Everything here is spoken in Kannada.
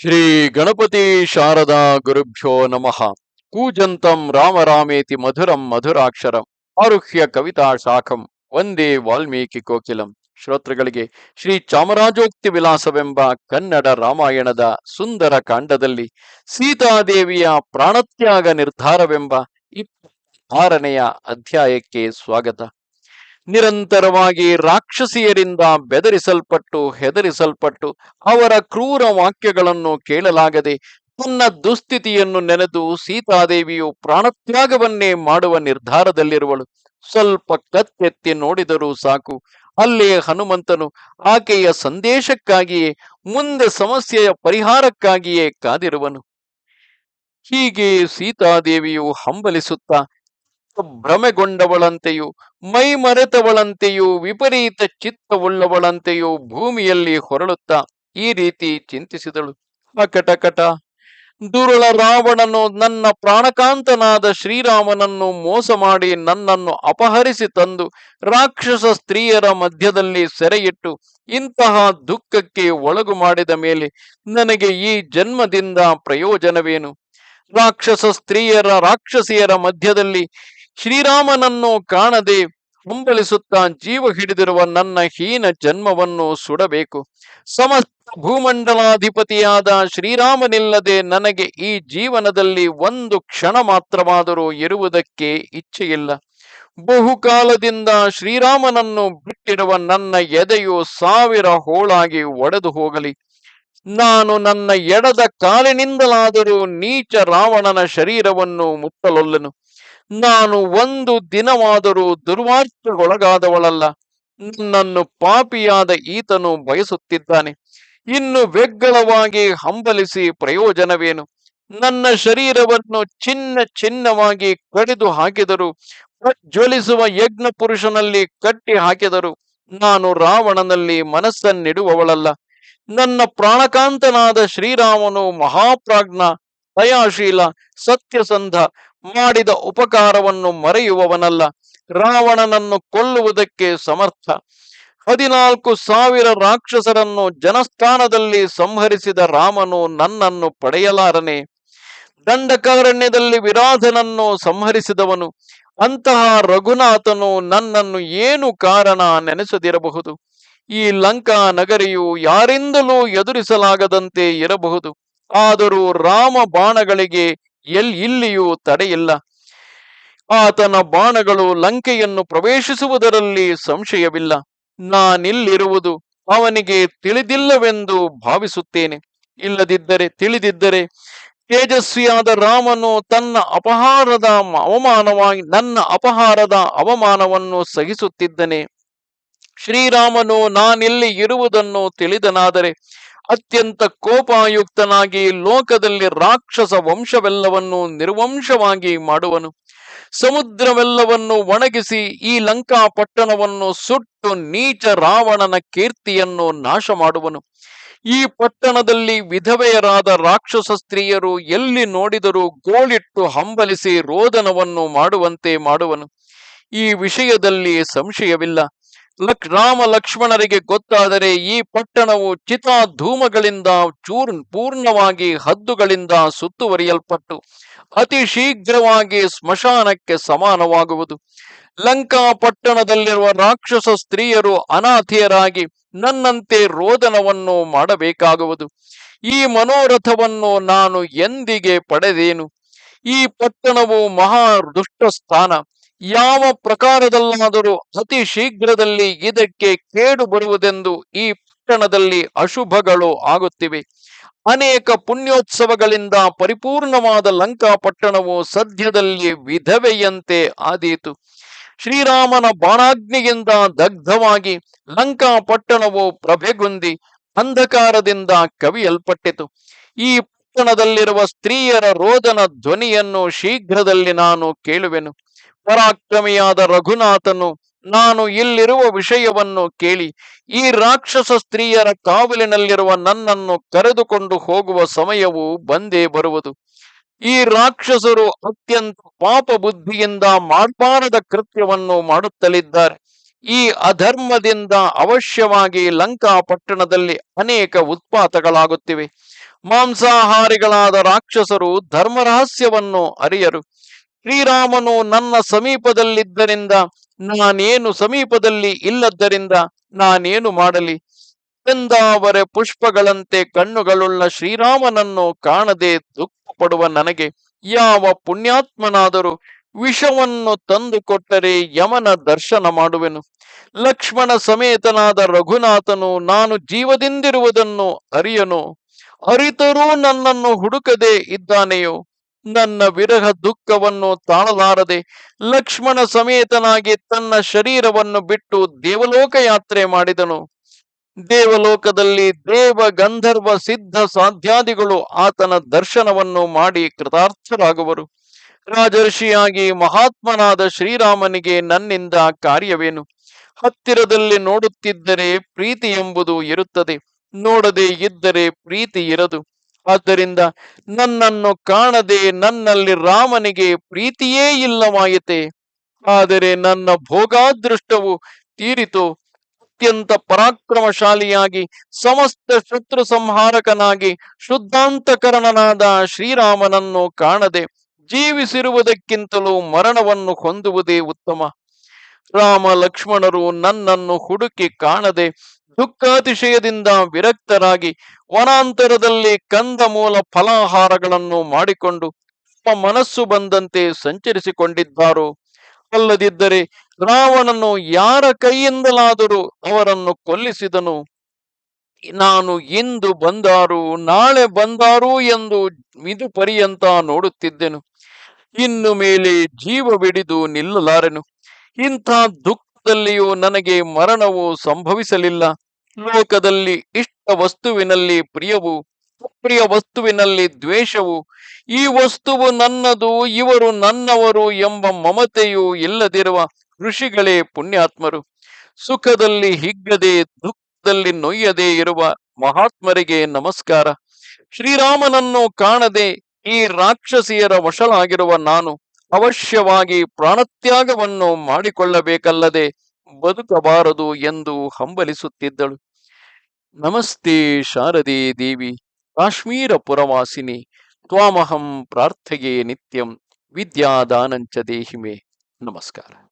ಶ್ರೀ ಗಣಪತಿ ಶಾರದಾ ಗುರುಭ್ಯೋ ನಮಃ. ಕೂಜಂತಂ ರಾಮ ರಾಮೇತಿ ಮಧುರಂ ಮಧುರಾಕ್ಷರಂ. ಆರುಹ್ಯ ಕವಿತಾ ಶಾಖಂ. ವಂದೇ ವಾಲ್ಮೀಕಿ ಕೋಕಿಲಂ. ಶ್ರೋತೃಗಳಿಗೆ ಶ್ರೀ ಚಾಮರಾಜೋಕ್ತಿ ವಿಲಾಸವೆಂಬ ಕನ್ನಡ ರಾಮಾಯಣದ ಸುಂದರ ಕಾಂಡದಲ್ಲಿ ಸೀತಾದೇವಿಯ ಪ್ರಾಣತ್ಯಾಗ ನಿರ್ಧಾರವೆಂಬ ಇಪ್ಪತ್ತಾರನೆಯ ಅಧ್ಯಾಯಕ್ಕೆ ಸ್ವಾಗತ. ನಿರಂತರವಾಗಿ ರಾಕ್ಷಸಿಯರಿಂದ ಬೆದರಿಸಲ್ಪಟ್ಟು, ಹೆದರಿಸಲ್ಪಟ್ಟು ಅವರ ಕ್ರೂರ ವಾಕ್ಯಗಳನ್ನು ಕೇಳಲಾಗದೆ ತನ್ನ ದುಸ್ಥಿತಿಯನ್ನು ನೆನೆದು ಸೀತಾದೇವಿಯು ಪ್ರಾಣತ್ಯಾಗವನ್ನೇ ಮಾಡುವ ನಿರ್ಧಾರದಲ್ಲಿರುವಳು. ಸ್ವಲ್ಪ ಕತ್ತೆತ್ತಿ ನೋಡಿದರೂ ಸಾಕು. ಅಲ್ಲೇ ಹನುಮಂತನು ಆಕೆಯ ಸಂದೇಶಕ್ಕಾಗಿಯೇ, ಮುಂದೆ ಸಮಸ್ಯೆಯ ಪರಿಹಾರಕ್ಕಾಗಿಯೇ ಕಾದಿರುವನು. ಹೀಗೆ ಸೀತಾದೇವಿಯು ಹಂಬಲಿಸುತ್ತಾ ಭ್ರಮೆಗೊಂಡವಳಂತೆಯೂ, ಮೈ ಮರೆತವಳಂತೆಯೂ, ವಿಪರೀತ ಚಿತ್ತವುಳ್ಳವಳಂತೆಯೂ ಭೂಮಿಯಲ್ಲಿ ಹೊರಳುತ್ತಾ ಈ ರೀತಿ ಚಿಂತಿಸಿದಳು. ಅಕಟಕಟ ದುರುಳ ರಾವಣನು ನನ್ನ ಪ್ರಾಣಕಾಂತನಾದ ಶ್ರೀರಾಮನನ್ನು ಮೋಸ ಮಾಡಿ ನನ್ನನ್ನು ಅಪಹರಿಸಿ ತಂದು ರಾಕ್ಷಸ ಸ್ತ್ರೀಯರ ಮಧ್ಯದಲ್ಲಿ ಸೆರೆಯಿಟ್ಟು ಇಂತಹ ದುಃಖಕ್ಕೆ ಒಳಗು ಮಾಡಿದ ಮೇಲೆ ನನಗೆ ಈ ಜನ್ಮದಿಂದ ಪ್ರಯೋಜನವೇನು? ರಾಕ್ಷಸ ಸ್ತ್ರೀಯರ ರಾಕ್ಷಸಿಯರ ಮಧ್ಯದಲ್ಲಿ ಶ್ರೀರಾಮನನ್ನು ಕಾಣದೆ ಹಂಬಲಿಸುತ್ತಾ ಜೀವ ಹಿಡಿದಿರುವ ನನ್ನ ಹೀನ ಜನ್ಮವನ್ನು ಸುಡಬೇಕು. ಸಮಸ್ತ ಭೂಮಂಡಲಾಧಿಪತಿಯಾದ ಶ್ರೀರಾಮನಿಲ್ಲದೆ ನನಗೆ ಈ ಜೀವನದಲ್ಲಿ ಒಂದು ಕ್ಷಣ ಮಾತ್ರವಾದರೂ ಇರುವುದಕ್ಕೆ ಇಚ್ಛೆಯಿಲ್ಲ. ಬಹುಕಾಲದಿಂದ ಶ್ರೀರಾಮನನ್ನು ಬಿಟ್ಟಿರುವ ನನ್ನ ಎದೆಯು ಸಾವಿರ ಹೋಳಾಗಿ ಒಡೆದು ಹೋಗಲಿ. ನಾನು ನನ್ನ ಎಡದ ಕಾಲಿನಿಂದಲಾದರೂ ನೀಚ ರಾವಣನ ಶರೀರವನ್ನು ಮುಟ್ಟಲೊಲ್ಲೆನು. ನಾನು ಒಂದು ದಿನವಾದರೂ ದುರ್ವಾರ್ತೆಗೊಳಗಾದವಳಲ್ಲ. ನನ್ನನ್ನು ಪಾಪಿಯಾದ ಈತನು ಬಯಸುತ್ತಿದ್ದಾನೆ. ಇನ್ನು ವ್ಯಗ್ಗಳವಾಗಿ ಹಂಬಲಿಸಿ ಪ್ರಯೋಜನವೇನು? ನನ್ನ ಶರೀರವನ್ನು ಚಿನ್ನ ಚಿನ್ನವಾಗಿ ಕಡಿದು ಹಾಕಿದರು. ಪ್ರಜ್ವಲಿಸುವ ಯಜ್ಞ ಪುರುಷನಲ್ಲಿ ಕಟ್ಟಿ ಹಾಕಿದರು. ನಾನು ರಾವಣನಲ್ಲಿ ಮನಸ್ಸನ್ನಿಡುವವಳಲ್ಲ. ನನ್ನ ಪ್ರಾಣಕಾಂತನಾದ ಶ್ರೀರಾಮನು ಮಹಾಪ್ರಾಜ್ಞ, ದಯಾಶೀಲ, ಸತ್ಯಸಂಧ ಮಾಡಿದ ಉಪಕಾರವನ್ನು ಮರೆಯುವವನಲ್ಲ. ರಾವಣನನ್ನು ಕೊಲ್ಲುವುದಕ್ಕೆ ಸಮರ್ಥ. ಹದಿನಾಲ್ಕು ಸಾವಿರ ರಾಕ್ಷಸರನ್ನು ಜನಸ್ಥಾನದಲ್ಲಿ ಸಂಹರಿಸಿದ ರಾಮನು ನನ್ನನ್ನು ಪಡೆಯಲಾರನೆ. ದಂಡಕಾರಣ್ಯದಲ್ಲಿ ವಿರಾಧನನ್ನು ಸಂಹರಿಸಿದವನು. ಅಂತಹ ರಘುನಾಥನು ನನ್ನನ್ನು ಏನು ಕಾರಣ ನೆನೆಸದಿರಬಹುದು? ಈ ಲಂಕಾ ನಗರಿಯು ಯಾರಿಂದಲೂ ಎದುರಿಸಲಾಗದಂತೆ ಇರಬಹುದು. ಆದರೂ ರಾಮ ಬಾಣಗಳಿಗೆ ಎಲ್ ಇಲ್ಲಿಯೂ ತಡೆಯಿಲ್ಲ. ಆತನ ಬಾಣಗಳು ಲಂಕೆಯನ್ನು ಪ್ರವೇಶಿಸುವುದರಲ್ಲಿ ಸಂಶಯವಿಲ್ಲ. ನಾನಿಲ್ಲಿರುವುದು ಅವನಿಗೆ ತಿಳಿದಿಲ್ಲವೆಂದು ಭಾವಿಸುತ್ತೇನೆ. ಇಲ್ಲದಿದ್ದರೆ, ತಿಳಿದಿದ್ದರೆ ತೇಜಸ್ವಿಯಾದ ರಾಮನು ತನ್ನ ಅಪಹಾರದ ಅವಮಾನವಾಗಿ, ನನ್ನ ಅಪಹಾರದ ಅವಮಾನವನ್ನು ಸಹಿಸುತ್ತಿದ್ದನೆ. ಶ್ರೀರಾಮನು ನಾನಿಲ್ಲಿ ಇರುವುದನ್ನು ತಿಳಿದನಾದರೆ ಅತ್ಯಂತ ಕೋಪಾಯುಕ್ತನಾಗಿ ಲೋಕದಲ್ಲಿ ರಾಕ್ಷಸ ವಂಶವೆಲ್ಲವನ್ನು ನಿರ್ವಂಶವಾಗಿ ಮಾಡುವನು. ಸಮುದ್ರವೆಲ್ಲವನ್ನು ಒಣಗಿಸಿ ಈ ಲಂಕಾ ಪಟ್ಟಣವನ್ನು ಸುಟ್ಟು ನೀಚ ರಾವಣನ ಕೀರ್ತಿಯನ್ನು ನಾಶ ಮಾಡುವನು ಈ ಪಟ್ಟಣದಲ್ಲಿ ವಿಧವೆಯರಾದ ರಾಕ್ಷಸ ಸ್ತ್ರೀಯರು ಎಲ್ಲಿ ನೋಡಿದರೂ ಗೋಳಿಟ್ಟು ಹಂಬಲಿಸಿ ರೋದನವನ್ನು ಮಾಡುವಂತೆ ಮಾಡುವನು. ಈ ವಿಷಯದಲ್ಲಿ ಸಂಶಯವಿಲ್ಲ. ಲಕ್, ರಾಮ ಲಕ್ಷ್ಮಣರಿಗೆ ಗೊತ್ತಾದರೆ ಈ ಪಟ್ಟಣವು ಚಿತಾ ಧೂಮಗಳಿಂದ ಚೂರ್, ಪೂರ್ಣವಾಗಿ ಹದ್ದುಗಳಿಂದ ಸುತ್ತುವರಿಯಲ್ಪಟ್ಟು ಅತಿ ಶೀಘ್ರವಾಗಿ ಸ್ಮಶಾನಕ್ಕೆ ಸಮಾನವಾಗುವುದು. ಲಂಕಾ ಪಟ್ಟಣದಲ್ಲಿರುವ ರಾಕ್ಷಸ ಸ್ತ್ರೀಯರು ಅನಾಥಿಯರಾಗಿ ನನ್ನಂತೆ ರೋದನವನ್ನು ಮಾಡಬೇಕಾಗುವುದು. ಈ ಮನೋರಥವನ್ನು ನಾನು ಎಂದಿಗೆ ಪಡೆದೇನು? ಈ ಪಟ್ಟಣವು ಮಹಾ ದುಷ್ಟ ಸ್ಥಾನ ಯಾವ ಪ್ರಕಾರದಲ್ಲಾದರೂ ಅತಿ ಶೀಘ್ರದಲ್ಲಿ ಇದಕ್ಕೆ ಕೇಡು ಬರುವುದೆಂದು ಈ ಪಟ್ಟಣದಲ್ಲಿ ಅಶುಭಗಳು ಆಗುತ್ತಿವೆ. ಅನೇಕ ಪುಣ್ಯೋತ್ಸವಗಳಿಂದ ಪರಿಪೂರ್ಣವಾದ ಲಂಕಾ ಪಟ್ಟಣವು ಸದ್ಯದಲ್ಲಿ ವಿಧವೆಯಂತೆ ಆದೀತು. ಶ್ರೀರಾಮನ ಬಾಣಾಗ್ನಿಯಿಂದ ದಗ್ಧವಾಗಿ ಲಂಕಾ ಪಟ್ಟಣವು ಪ್ರಭೆಗುಂದಿ ಅಂಧಕಾರದಿಂದ ಕವಿಯಲ್ಪಟ್ಟಿತು. ಈ ಪಟ್ಟಣದಲ್ಲಿರುವ ಸ್ತ್ರೀಯರ ರೋದನ ಧ್ವನಿಯನ್ನು ಶೀಘ್ರದಲ್ಲಿ ನಾನು ಕೇಳುವೆನು. ಪರಾಕ್ರಮಿಯಾದ ರಘುನಾಥನು, ನಾನು ಇಲ್ಲಿರುವ ವಿಷಯವನ್ನು ಕೇಳಿ, ಈ ರಾಕ್ಷಸ ಸ್ತ್ರೀಯರ ಕಾವಲಿನಲ್ಲಿರುವ ನನ್ನನ್ನು ಕರೆದುಕೊಂಡು ಹೋಗುವ ಸಮಯವು ಬಂದೇ ಬರುವುದು. ಈ ರಾಕ್ಷಸರು ಅತ್ಯಂತ ಪಾಪ ಬುದ್ಧಿಯಿಂದ ಮಾಡಬಾರದ ಕೃತ್ಯವನ್ನು ಮಾಡುತ್ತಲಿದ್ದಾರೆ. ಈ ಅಧರ್ಮದಿಂದ ಅವಶ್ಯವಾಗಿ ಲಂಕಾ ಪಟ್ಟಣದಲ್ಲಿ ಅನೇಕ ಉತ್ಪಾತಗಳಾಗುತ್ತಿವೆ. ಮಾಂಸಾಹಾರಿಗಳಾದ ರಾಕ್ಷಸರು ಧರ್ಮರಹಸ್ಯವನ್ನು ಅರಿಯರು. ಶ್ರೀರಾಮನು ನನ್ನ ಸಮೀಪದಲ್ಲಿದ್ದರಿಂದ, ನಾನೇನು ಸಮೀಪದಲ್ಲಿ ಇಲ್ಲದ್ದರಿಂದ ನಾನೇನು ಮಾಡಲಿ? ಚಂದಾವರೆ ಪುಷ್ಪಗಳಂತೆ ಕಣ್ಣುಗಳುಳ್ಳ ಶ್ರೀರಾಮನನ್ನು ಕಾಣದೆ ದುಃಖ ಪಡುವ ನನಗೆ ಯಾವ ಪುಣ್ಯಾತ್ಮನಾದರೂ ವಿಷವನ್ನು ತಂದು ಕೊಟ್ಟರೆ ಯಮನ ದರ್ಶನ ಮಾಡುವೆನು. ಲಕ್ಷ್ಮಣ ಸಮೇತನಾದ ರಘುನಾಥನು ನಾನು ಜೀವದಿಂದಿರುವುದನ್ನು ಅರಿಯನು. ಅರಿತರೂ ನನ್ನನ್ನು ಹುಡುಕದೆ ಇದ್ದಾನೆಯೋ? ನನ್ನ ವಿರಹ ದುಃಖವನ್ನು ತಾಳಲಾರದೆ ಲಕ್ಷ್ಮಣ ಸಮೇತನಾಗಿ ತನ್ನ ಶರೀರವನ್ನು ಬಿಟ್ಟು ದೇವಲೋಕ ಯಾತ್ರೆ ಮಾಡಿದನು. ದೇವಲೋಕದಲ್ಲಿ ದೇವ ಗಂಧರ್ವ ಸಿದ್ಧ ಸಾಧ್ಯಾದಿಗಳು ಆತನ ದರ್ಶನವನ್ನು ಮಾಡಿ ಕೃತಾರ್ಥರಾಗುವರು. ರಾಜರ್ಷಿಯಾಗಿ ಮಹಾತ್ಮನಾದ ಶ್ರೀರಾಮನಿಗೆ ನನ್ನಿಂದ ಕಾರ್ಯವೇನು? ಹತ್ತಿರದಲ್ಲಿ ನೋಡುತ್ತಿದ್ದರೆ ಪ್ರೀತಿ ಎಂಬುದು ಇರುತ್ತದೆ. ನೋಡದೆ ಇದ್ದರೆ ಪ್ರೀತಿ ಇರದು. ಆದ್ದರಿಂದ ನನ್ನನ್ನು ಕಾಣದೆ ನನ್ನಲ್ಲಿ ರಾಮನಿಗೆ ಪ್ರೀತಿಯೇ ಇಲ್ಲವಾಯಿತೆ. ಆದರೆ ನನ್ನ ಭೋಗಾದೃಷ್ಟವು ತೀರಿತು. ಅತ್ಯಂತ ಪರಾಕ್ರಮಶಾಲಿಯಾಗಿ, ಸಮಸ್ತ ಶತ್ರು ಸಂಹಾರಕನಾಗಿ ಶುದ್ಧಾಂತಕರಣನಾದ ಶ್ರೀರಾಮನನ್ನು ಕಾಣದೆ ಜೀವಿಸಿರುವುದಕ್ಕಿಂತಲೂ ಮರಣವನ್ನು ಹೊಂದುವುದೇ ಉತ್ತಮ. ರಾಮ ಲಕ್ಷ್ಮಣರು ನನ್ನನ್ನು ಹುಡುಕಿ ಕಾಣದೆ ದುಃಖಾತಿಶಯದಿಂದ ವಿರಕ್ತರಾಗಿ ವನಾಂತರದಲ್ಲಿ ಕಂದಮೂಲ ಫಲಾಹಾರಗಳನ್ನು ಮಾಡಿಕೊಂಡು ಮನಸ್ಸು ಬಂದಂತೆ ಸಂಚರಿಸಿಕೊಂಡಿದ್ದಾರೋ? ಅಲ್ಲದಿದ್ದರೆ ರಾವಣನು ಯಾರ ಕೈಯಿಂದಲಾದರೂ ಅವರನ್ನು ಕೊಲ್ಲಿಸಿದನು. ನಾನು ಇಂದು ಬಂದಾರು, ನಾಳೆ ಬಂದಾರು ಎಂದು ಮಿದು ಪರ್ಯಂತ ನೋಡುತ್ತಿದ್ದೆನು. ಇನ್ನು ಮೇಲೆ ಜೀವ ಬಿಡಿದು ನಿಲ್ಲಲಾರೆನು. ಇಂಥ ದುಃಖದಲ್ಲಿಯೂ ನನಗೆ ಮರಣವು ಸಂಭವಿಸಲಿಲ್ಲ. ಲೋಕದಲ್ಲಿ ಇಷ್ಟ ವಸ್ತುವಿನಲ್ಲಿ ಪ್ರಿಯವು ಪ್ರಿಯ ವಸ್ತುವಿನಲ್ಲಿ ದ್ವೇಷವು, ಈ ವಸ್ತುವು ನನ್ನದು, ಇವರು ನನ್ನವರು ಎಂಬ ಮಮತೆಯು ಇಲ್ಲದಿರುವ ಋಷಿಗಳೇ ಪುಣ್ಯಾತ್ಮರು. ಸುಖದಲ್ಲಿ ಹಿಗ್ಗದೆ, ದುಃಖದಲ್ಲಿ ನೊಯ್ಯದೆ ಇರುವ ಮಹಾತ್ಮರಿಗೆ ನಮಸ್ಕಾರ. ಶ್ರೀರಾಮನನ್ನು ಕಾಣದೆ ಈ ರಾಕ್ಷಸಿಯರ ವಶಲಾಗಿರುವ ನಾನು ಅವಶ್ಯವಾಗಿ ಪ್ರಾಣತ್ಯಾಗವನ್ನು ಮಾಡಿಕೊಳ್ಳಬೇಕಲ್ಲದೆ ಬದುಕಬಾರದು ಎಂದು ಹಂಬಲಿಸುತ್ತಿದ್ದಳು. ನಮಸ್ತೆ ಶಾರದೆ ದೇವಿ, ಕಾಶ್ಮೀರ ಪುರವಾಸಿನಿ, ತ್ವಾಮಹಂ ಪ್ರಾರ್ಥೆಯೇ ನಿತ್ಯಂ, ವಿದ್ಯಾದಾನಂಚ ದೇಹಿಮೆ. ನಮಸ್ಕಾರ.